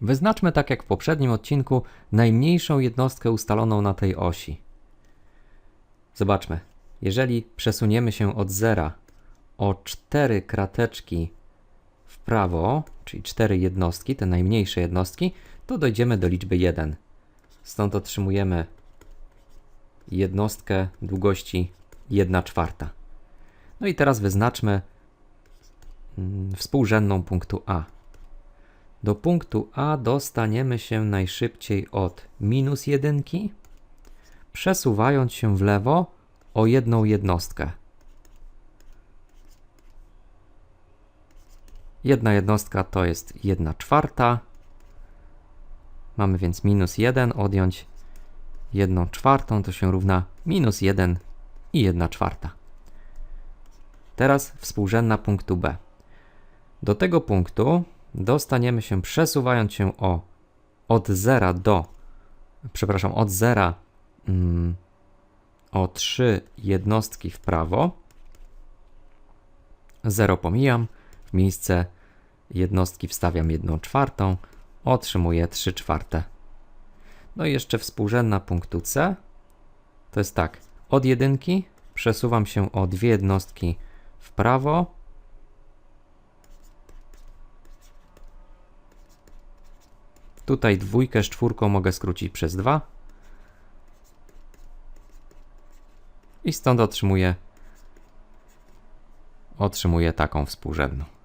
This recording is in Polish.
Wyznaczmy tak jak w poprzednim odcinku najmniejszą jednostkę ustaloną na tej osi. Zobaczmy. Jeżeli przesuniemy się od zera o 4 krateczki w prawo, czyli 4 jednostki, te najmniejsze jednostki, to dojdziemy do liczby 1. Stąd otrzymujemy jednostkę długości 1 czwarta. No i teraz wyznaczmy mm, współrzędną punktu A. Do punktu A dostaniemy się najszybciej od minus jedynki, przesuwając się w lewo o jedną jednostkę. Jedna jednostka to jest 1 czwarta. Mamy więc minus 1, odjąć 1 czwartą to się równa minus 1 i 1 czwarta. Teraz współrzędna punktu B. Do tego punktu dostaniemy się przesuwając się o od 0 do, przepraszam, od 0 mm, o 3 jednostki w prawo. 0 pomijam, w miejsce jednostki wstawiam 1 czwartą, otrzymuję 3 czwarte. No i jeszcze współrzędna punktu C. To jest tak, od jedynki przesuwam się o dwie jednostki w prawo. Tutaj dwójkę z czwórką mogę skrócić przez 2. I stąd otrzymuję, otrzymuję taką współrzędną.